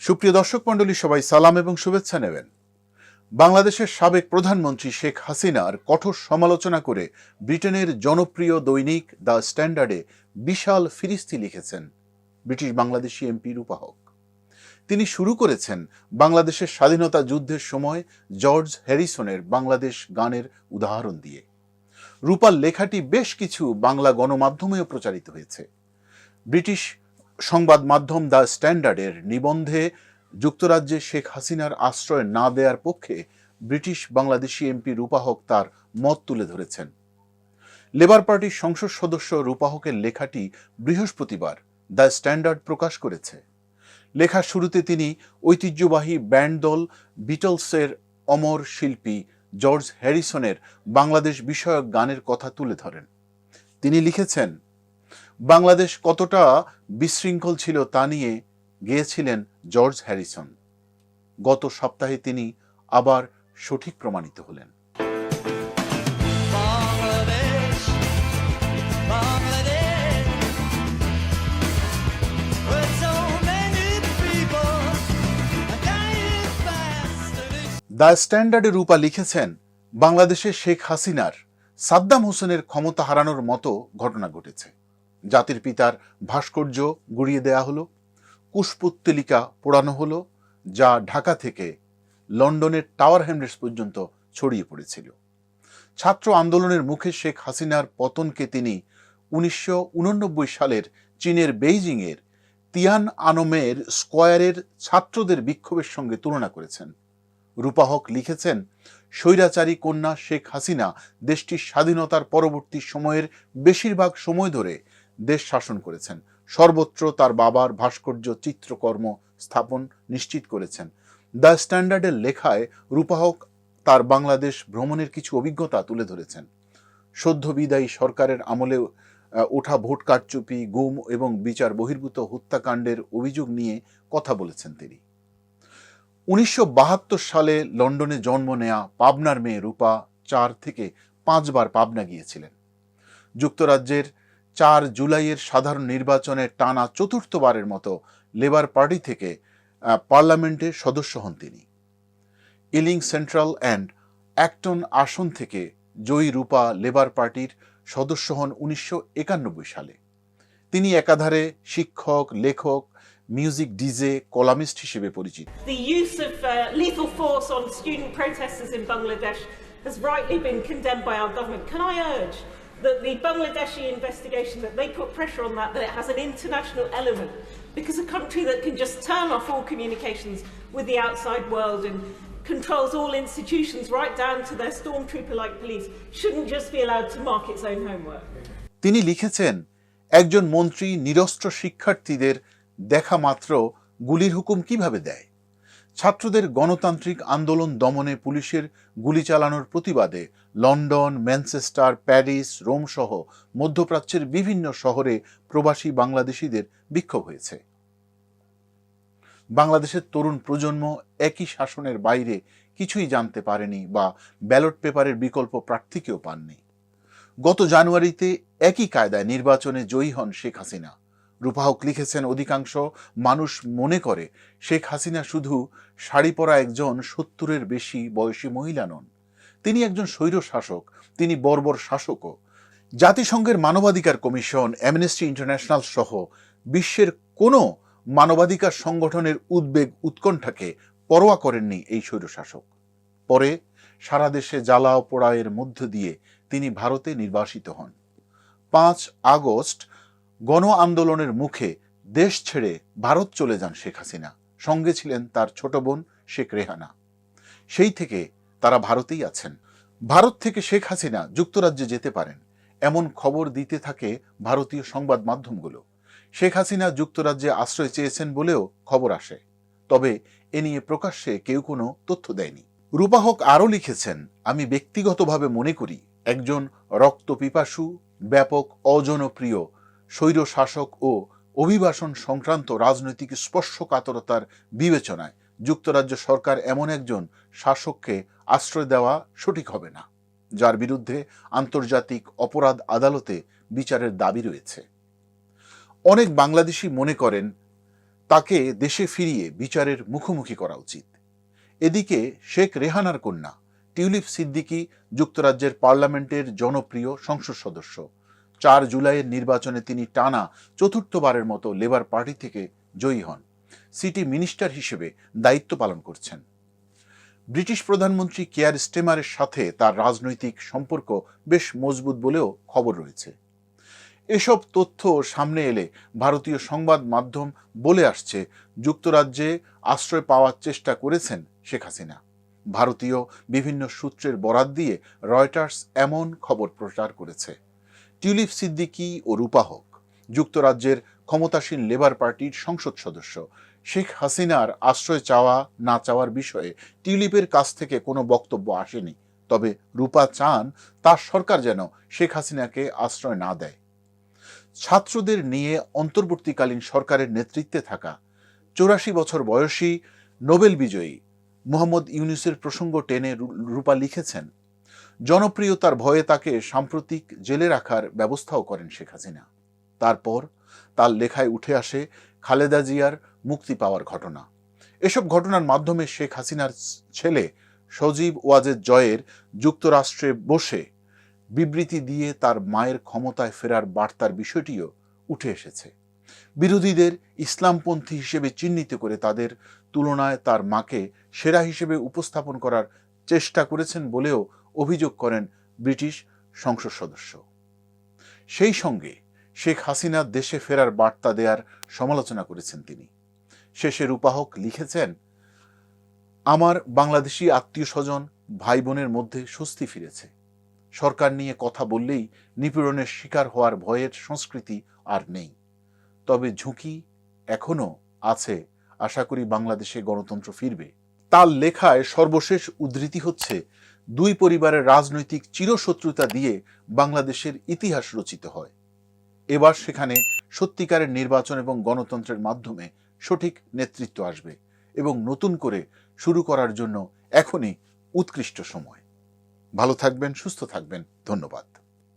সুপ্রিয় দর্শক মণ্ডলী, সবাই সালাম এবং শুভেচ্ছা নেবেন। বাংলাদেশের সাবেক প্রধানমন্ত্রী শেখ হাসিনার কঠোর সমালোচনা করে ব্রিটেনের জনপ্রিয় দৈনিক দ্য স্ট্যান্ডার্ডে বিশাল ফিরিস্তি লিখেছেন ব্রিটিশ বাংলাদেশি এমপি রূপাহক তিনি শুরু করেছেন বাংলাদেশের স্বাধীনতা যুদ্ধের সময় জর্জ হ্যারিসনের বাংলাদেশ গানের উদাহরণ দিয়ে। রূপার লেখাটি বেশ কিছু বাংলা গণমাধ্যমেও প্রচারিত হয়েছে। ব্রিটিশ সংবাদ মাধ্যম দ্য স্ট্যান্ডার্ডের নিবন্ধে যুক্তরাজ্যে শেখ হাসিনার আশ্রয় না দেওয়ার পক্ষে ব্রিটিশ বাংলাদেশি এমপি রূপাহক তার মত তুলে ধরেছেন। লেবার পার্টির সংসদ সদস্য রূপাহকের লেখাটি বৃহস্পতিবার দ্য স্ট্যান্ডার্ড প্রকাশ করেছে। লেখার শুরুতে তিনি ঐতিহ্যবাহী ব্যান্ড দল বিটলসের অমর শিল্পী জর্জ হ্যারিসনের বাংলাদেশ বিষয়ক গানের কথা তুলে ধরেন। তিনি লিখেছেন বাংলাদেশ কতটা বিশৃঙ্খল ছিল তা নিয়ে গিয়েছিলেন জর্জ হ্যারিসন। গত সপ্তাহে তিনি আবার সঠিক প্রমাণিত হলেন। দ্য স্ট্যান্ডার্ডে রূপা লিখেছেন বাংলাদেশে শেখ হাসিনার সাদ্দাম হোসেনের ক্ষমতা হারানোর মতো ঘটনা ঘটেছে। জাতির পিতার ভাস্কর্য গুড়িয়ে দেয়া হলো, কুশপুত্তলিকা পোড়ানো হলো, যা ঢাকা থেকে লন্ডনের টাওয়ার হ্যামলেটস পর্যন্ত ছড়িয়ে পড়েছিল। ছাত্র আন্দোলনের মুখে শেখ হাসিনার পতনকে তিনি উনিশশো ঊননব্বই সালের চীনের বেইজিংয়ের তিয়ান আনমের স্কোয়ারের ছাত্রদের বিক্ষোভের সঙ্গে তুলনা করেছেন। রূপাহক লিখেছেন, স্বৈরাচারী কন্যা শেখ হাসিনা দেশটির স্বাধীনতার পরবর্তী সময়ের বেশিরভাগ সময় ধরে দেশ শাসন করেছেন। সর্বত্র তার বাবার ভাস্কর্য চিত্রকর্ম স্থাপন নিশ্চিত করেছেন। দ্য স্ট্যান্ডার্ডের লেখায় রূপাহক তার বাংলাদেশ ভ্রমণের কিছু অভিজ্ঞতা তুলে ধরেছেন। সদ্য বিদায়ী সরকারের আমলে ওঠা ভোট কারচুপি, গুম এবং বিচার বহির্ভূত হত্যাকাণ্ডের অভিযোগ নিয়ে কথা বলেছেন তিনি। উনিশশো বাহাত্তর সালে লন্ডনে জন্ম নেয়া পাবনার মেয়ে রূপা চার থেকে পাঁচবার পাবনা গিয়েছিলেন। যুক্তরাজ্যের চার জুলাইয়ের সাধারণ নির্বাচনে টানা চতুর্থবারের মতো লেবার পার্টি থেকে আহ, পার্লামেন্টে সদস্য হন তিনি। ইলিং সেন্ট্রাল অ্যান্ড অ্যাক্টন আসন থেকে জয়ী রূপা লেবার পার্টির সদস্য হন উনিশশো একানব্বই সালে। তিনি একাধারে শিক্ষক লেখক মিউজিক ডিজে কলামিস্ট হিসেবে পরিচিত। Uh, has rightly been condemned by our government. Can I urge that the Bangladeshi investigation, that they put pressure on that, that it has an international element? Because a country that can just turn off all communications with the outside world and controls all institutions right down to their stormtrooper-like police shouldn't just be allowed to mark its own homework. তিনি লিখেছেন একজন মন্ত্রী নিরস্ত্র শিক্ষার্থীদের দেখা মাত্র গুলির হুকুম কিভাবে দেয় ছাত্রদের গণতান্ত্রিক আন্দোলন দমনে পুলিশের গুলি চালানোর প্রতিবাদে লন্ডন, ম্যানচেস্টার, প্যারিস, রোম সহ মধ্যপ্রাচ্যের বিভিন্ন শহরে প্রবাসী বাংলাদেশিদের বিক্ষোভ হয়েছে। বাংলাদেশের তরুণ প্রজন্ম একই শাসনের বাইরে কিছুই জানতে পারেনি বা ব্যালট পেপারের বিকল্প প্রার্থীকেও পাননি। গত জানুয়ারিতে একই কায়দায় নির্বাচনে জয়ী হন শেখ হাসিনা। রূপাহক লিখেছেন, অধিকাংশ মানুষ মনে করে শেখ হাসিনা শুধু শাড়ি পরা একজন সত্তরের বেশি বয়সী মহিলা নন। তিনি একজন স্বৈর শাসক, তিনি বর্বর শাসকও। জাতিসংঘের মানবাধিকার কমিশন অ্যামনেস্টি ইন্টারন্যাশনাল সহ বিশ্বের কোনো মানবাধিকার সংগঠনের উদ্বেগ উৎকণ্ঠাকে পরোয়া করেননি এই স্বৈরশাসক পরে সারা দেশে জ্বালাও পোড়ায়ের মধ্য দিয়ে তিনি ভারতে নির্বাসিত হন। পাঁচ আগস্ট গণ আন্দোলনের মুখে দেশ ছেড়ে ভারত চলে যান শেখ হাসিনা। সঙ্গে ছিলেন তার ছোট বোন শেখ রেহানা। সেই থেকে তারা ভারতেই আছেন। ভারত থেকে শেখ হাসিনা যুক্তরাজ্যে যেতে পারেন। এমন খবর দিতে থাকে ভারতীয় সংবাদ মাধ্যমগুলো। শেখ হাসিনা যুক্তরাজ্যে আশ্রয় চেয়েছেন বলেও খবর আসে। তবে এ নিয়ে প্রকাশ্যে কেউ কোনো তথ্য দেয়নি। রূপাহক আরও লিখেছেন, আমি ব্যক্তিগতভাবে মনে করি, একজন রক্তপিপাসু ব্যাপক অজনপ্রিয় স্বৈর শাসক ও অভিবাসন সংক্রান্ত রাজনৈতিক স্পর্শকাতরতার বিবেচনায় যুক্তরাজ্য সরকার এমন একজন শাসককে আশ্রয় দেওয়া সঠিক হবে না, যার বিরুদ্ধে আন্তর্জাতিক অপরাধ আদালতে বিচারের দাবি রয়েছে। অনেক বাংলাদেশি মনে করেন, তাকে দেশে ফিরিয়ে বিচারের মুখোমুখি করা উচিত। এদিকে শেখ রেহানার কন্যা টিউলিপ সিদ্দিকী যুক্তরাজ্যের পার্লামেন্টের জনপ্রিয় সংসদ সদস্য। চার জুলাইয়ের নির্বাচনে তিনি টানা চতুর্থবারের মতো লেবার পার্টি থেকে জয়ী হন। সিটি মিনিস্টার হিসেবে দায়িত্ব পালন করছেন। ব্রিটিশ প্রধানমন্ত্রী কেয়ার স্টেমারের সাথে তার রাজনৈতিক সম্পর্ক বেশ মজবুত বলেও খবর রয়েছে। এসব তথ্য সামনে এলে ভারতীয় সংবাদ মাধ্যম বলে আসছে, যুক্তরাজ্যে আশ্রয় পাওয়ার চেষ্টা করেছেন শেখ হাসিনা। ভারতীয় বিভিন্ন সূত্রের বরাত দিয়ে রয়টার্স এমন খবর প্রচার করেছে। টিউলিপ সিদ্দিকী ও রূপাহক যুক্তরাজ্যের ক্ষমতাসীন লেবার পার্টির সংসদ সদস্য। শেখ হাসিনার আশ্রয় চাওয়া না চাওয়ার বিষয়ে টিউলিপের কাছ থেকে কোনো বক্তব্য আসেনি। তবে রূপা চান তার সরকার যেন শেখ হাসিনাকে আশ্রয় না দেয়। ছাত্রদের নিয়ে অন্তর্বর্তীকালীন সরকারের নেতৃত্বে থাকা চৌরাশি বছর বয়সী নোবেল বিজয়ী মোহাম্মদ ইউনুসের প্রসঙ্গ টেনে রূপা লিখেছেন জনপ্রিয়তার ভয়ে তাকে সাম্প্রতিক জেলে রাখার ব্যবস্থাও করেন শেখ হাসিনা। তারপর তার লেখায় উঠে আসে খালেদা জিয়ার মুক্তি পাওয়ার ঘটনা। এসব ঘটনার মাধ্যমে শেখ হাসিনার ছেলে সজীব ওয়াজেদ জয়ের যুক্তরাষ্ট্রে বসে বিবৃতি দিয়ে তার মায়ের ক্ষমতায় ফেরার বার্তার বিষয়টিও উঠে এসেছে। বিরোধীদের ইসলামপন্থী হিসেবে চিহ্নিত করে তাদের তুলনায় তার মাকে সেরা হিসেবে উপস্থাপন করার চেষ্টা করেছেন বলেও অভিযোগ করেন ব্রিটিশ সংসদ সদস্য। সেই সঙ্গে শেখ হাসিনা দেশে ফেরার বার্তা দেওয়ার সমালোচনা করেছেন তিনি। শেষে রূপাহক লিখেছেন, আমার বাংলাদেশি আত্মীয় স্বজন ভাই বোনের মধ্যে স্বস্তি ফিরেছে। সরকার নিয়ে কথা বললেই নিপীড়নের শিকার হওয়ার ভয়ের সংস্কৃতি আর নেই। তবে ঝুঁকি এখনও আছে, আশা করি বাংলাদেশে গণতন্ত্র ফিরবে। তার লেখায় সর্বশেষ উদ্ধৃতি হচ্ছে দুই পরিবারের রাজনৈতিক চিরশত্রুতা দিয়ে বাংলাদেশের ইতিহাস রচিত হয়। এবার সেখানে সত্যিকারের নির্বাচন এবং গণতন্ত্রের মাধ্যমে সঠিক নেতৃত্ব আসবে এবং নতুন করে শুরু করার জন্য এখনই উৎকৃষ্ট সময়। ভালো থাকবেন, সুস্থ থাকবেন। ধন্যবাদ।